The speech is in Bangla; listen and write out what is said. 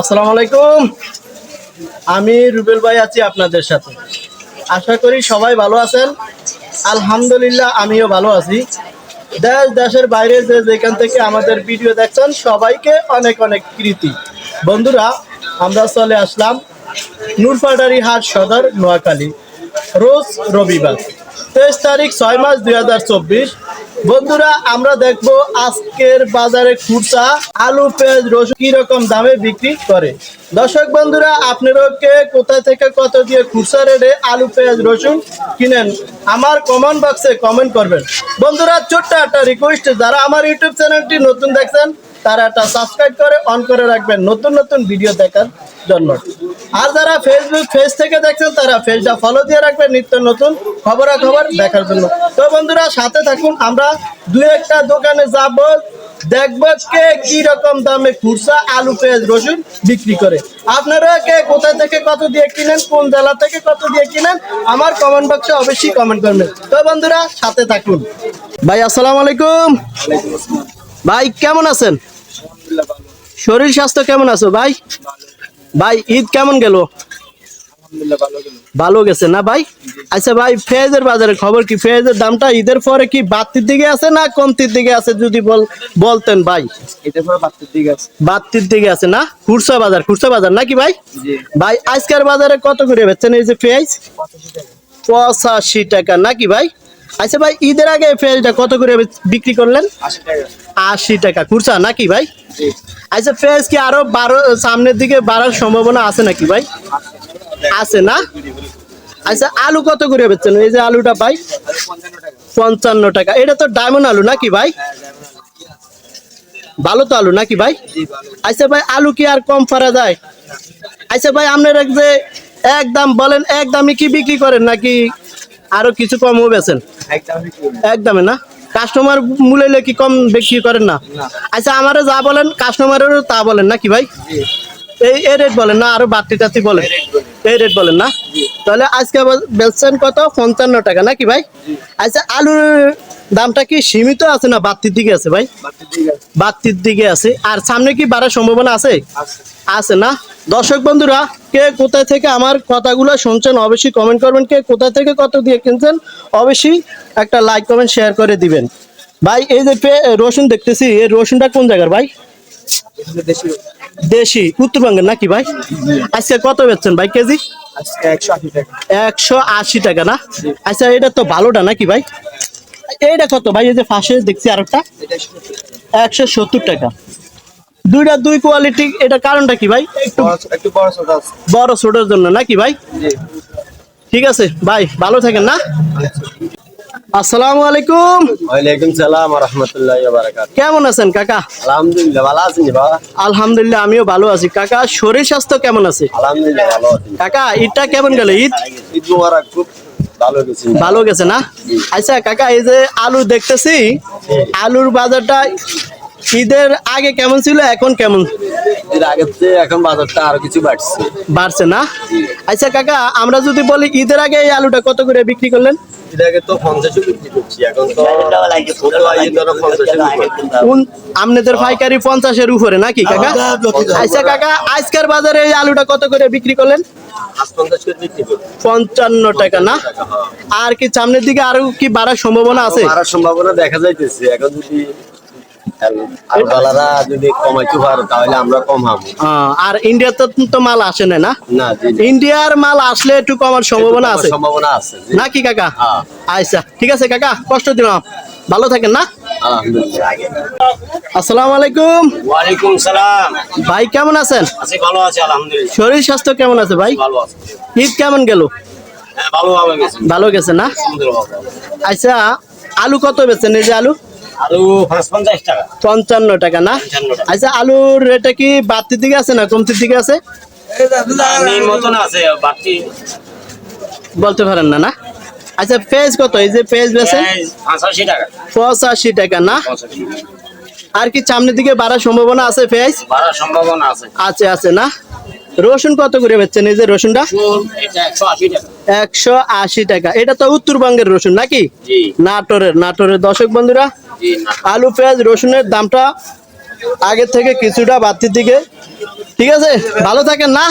আসসালামু আলাইকুম। আমি রুবেল ভাই আছি আপনাদের সাথে। আশা করি সবাই ভালো আছেন। আলহামদুলিল্লাহ, আমিও ভালো আছি। দেশ, দেশের বাইরে যে যেখান থেকে আমাদের ভিডিও দেখছেন, সবাইকে অনেক অনেক কৃতি বন্ধুরা, আমরা চলে আসলাম নূরপাটারি হাট সদর নোয়াখালী। রোজ রবিবার, তেইশ তারিখ ছয় মাস দুই হাজার চব্বিশ। বন্ধুরা, আমরা দেখব আজকের বাজারে কুর্তা আলু, পেঁয়াজ, রসুন কি রকম দামে বিক্রি করে। দর্শক বন্ধুরা আপনারাও কে কোথা থেকে কত দিয়ে কুর্তা রেডে আলু, পেঁয়াজ, রসুন কিনেন, আমার কমেন্ট বক্সে কমেন্ট করবেন। বন্ধুরা, ছোট্ট একটা রিকোয়েস্ট যারা আমার ইউটিউব চ্যানেলটি নতুন দেখছেন তারা একটা সাবস্ক্রাইব করে অন করে রাখবেন। নতুন নতুন ভিডিও দেখার জন্য। আর যারা ফেসবুক পেজ থেকে দেখছেন তারা পেজটা ফলো দিয়ে রাখবেন নিত্য নতুন খবরাখবর দেখার জন্য। তো বন্ধুরা সাথে থাকুন আমরা দু একটা দোকানে যাব দেখব কে কি রকম দামে খুচরা আলু পেঁয়াজ রসুন বিক্রি করে। আপনারা কে কোথা থেকে কত দিয়ে কিনেন কোন জেলা থেকে কত দিয়ে কিনেন আমার কমেন্ট বক্সে অবশ্যই কমেন্ট করবেন। তো বন্ধুরা সাথে থাকুন। ভাই আসসালামু আলাইকুম। ভাই কেমন আছেন? শরীর স্বাস্থ্য কেমন আছো ভাই? ভাই ঈদ কেমন গেল? ভালো গেছে না ভাই? আচ্ছা ভাই ফেজের বাজারে খবর কি? ফেজের দামটা ঈদের পরে কি বাড়তির দিকে আছে না কমতির দিকে আছে যদি বল বলতেন ভাই? পরে বাচ্চার দিকে আছে। বাড়তির দিকে আছে না? খুরসা বাজার খুরসা বাজার নাকি ভাই? ভাই আজকের বাজারে কত করে বেচছেন এই যে পেঁয়াজ পঁচাশি টাকা নাকি ভাই? আচ্ছা ভাই ঈদের আগে পেঁয়াজটা কত করে বিক্রি করলেন? আশি টাকা। খুরসা নাকি ভাই? আচ্ছা পেঁয়াজ কি আরও বারো সামনের দিকে বাড়ার সম্ভাবনা আছে নাকি ভাই? আছে না? আচ্ছা আলু কত করে বেচছেন? এই যে আলুটা ভাই পঞ্চান্ন টাকা। এটা তো ডায়মন্ড আলু নাকি ভাই? ভালো তো আলু নাকি ভাই? আচ্ছা ভাই আলু কি আর কম পারা যায়? আচ্ছা ভাই আপনারা যে একদম বলেন একদমই কি বিক্রি করেন নাকি আরও কিছু কম বেছেন একদম একদমে না। কাস্টমার মূল্য কি কম বিক্রি করেন না? না। আচ্ছা আমারে যা বলেন কাস্টমারেরও তা বলেন নাকি ভাই? এই এই রেট বলেন না আরও বাড়তি টাতি বলেন। এই rate বলি। এই রেট বলেন না? তাহলে আজকে বেচছেন কত? পঞ্চান্ন টাকা নাকি ভাই? আচ্ছা আলুর দামটা কি সীমিত আছে না বাড়তির দিকে আছে ভাই? বাড়তির দিকে আছে। আর সামনে কি বাড়ার সম্ভাবনা আছে। আছে না? দর্শক বন্ধুরা, কে কোথায় থেকে আমার কথাগুলো শুনছেন অবশ্যই কমেন্ট করবেন। কে কোথায় থেকে কত দিয়ে কিনছেন অবশ্যই একটা লাইক কমেন্ট শেয়ার করে দিবেন। ভাই, এই যে রসুন দেখতেছি এই রসুনটা কোন জায়গার ভাই? দেশি, উত্তরবঙ্গের নাকি ভাই? আজকে কত বেচছেন ভাই কেজি? একশো আশি টাকা না? আচ্ছা এটা তো ভালোটা নাকি ভাই? এইটা কত ভাই? এই যে ফাঁসে দেখছি আরেকটা। একশো সত্তর টাকা। দুইটা দুই কোয়ালিটি এটা কারণটা কি ভাই? একটু বড়- একটু বড় ছোট আছে। বড় ছোটোর জন্য নাকি ভাই? জি। ঠিক আছে ভাই ভালো থাকেন না? আসসালামু আলাইকুম। ওয়ালাইকুম সালাম রহমতুল্লাহ বারাকাত কেমন আছেন কাকা? আলহামদুলিল্লাহ ভালো আছেন বাবা? আলহামদুলিল্লাহ আমিও ভালো আছি। কাকা শরীর স্বাস্থ্য কেমন আছে? আলহামদুলিল্লাহ ভালো আছেন কাকা ঈদটা কেমন গেল? ঈদ? ঈদ মুবারক খুব গেছে। ভালো গেছে না? আচ্ছা কাকা এই যে আলু দেখতেছি আলুর বাজারটা ঈদের আগে কেমন ছিল? এখন কেমন? এর আগের চেয়ে এখন বাজারটা আরও কিছু বাড়ছে। বাড়ছে না? আচ্ছা কাকা আমরা যদি বলি ঈদের আগে এই আলুটা কত করে বিক্রি করলেন? এর আগে তো পঞ্চাশে বিক্রি করছি এখন তো ছোট আইয়ে ধরো পঞ্চাশে কোন আপনাদের পাইকারি পঞ্চাশের উপরে নাকি কাকা? আচ্ছা কাকা আজকের বাজারে এই আলুটা কত করে বিক্রি করলেন? পঞ্চান্ন টাকা না? আর কি সামনের দিকে আরও কি বাড়ার সম্ভাবনা আছে? সম্ভাবনা দেখা যাইতেছে এখন যদি আর ডলাররা যদি কমাইতে পারো তাহলে আমরা কমাবো আর ইন্ডিয়াতে তো মাল আসে না না? না ইন্ডিয়ার মাল আসলে একটু কমার সম্ভাবনা আছে। সম্ভাবনা আছে নাকি কাকা। আচ্ছা ঠিক আছে কাকা কষ্ট দিলাম ভালো থাকেন না? আসসালামু আলাইকুম। ওয়ালাইকুম সালাম। ভাই কেমন আছেন? আছি ভালো আছি আলহামদুলিল্লাহ। শরীর স্বাস্থ্য কেমন আছে ভাই? ভালো আছি। ঈদ কেমন গেল? হ্যাঁ ভালো গেছি। না? আচ্ছা আলু কত বেচছেন এই যে আলু? আলু পঞ্চাশ টাকা। পঞ্চান্ন টাকা না? আচ্ছা আলুর রেটটা কি বাড়তির দিকে আছে না কমতির দিকে আছে? মতন আছে বাড়তি। বলতে পারেন না না? আচ্ছা পেঁয়াজ কত? এই যে পেঁয়াজ বেচেন পঁচাশি টাকা। পঁচাশি টাকা না? আর কি সামনের দিকে বাড়ার সম্ভাবনা আছে পেঁয়াজ? বাড়ার সম্ভাবনা আছে। আছে আছে না? রসুন কত করে বেচছেন এই যে রসুনটা? একশো আশি টাকা। এটা তো উত্তরবঙ্গের রসুন নাকি? নাটোরের নাটোরের দর্শক বন্ধুরা আলু পেঁয়াজ রসুনের দামটা আগের থেকে কিছুটা বাড়তির দিকে। ঠিক আছে? ভালো থাকেন না?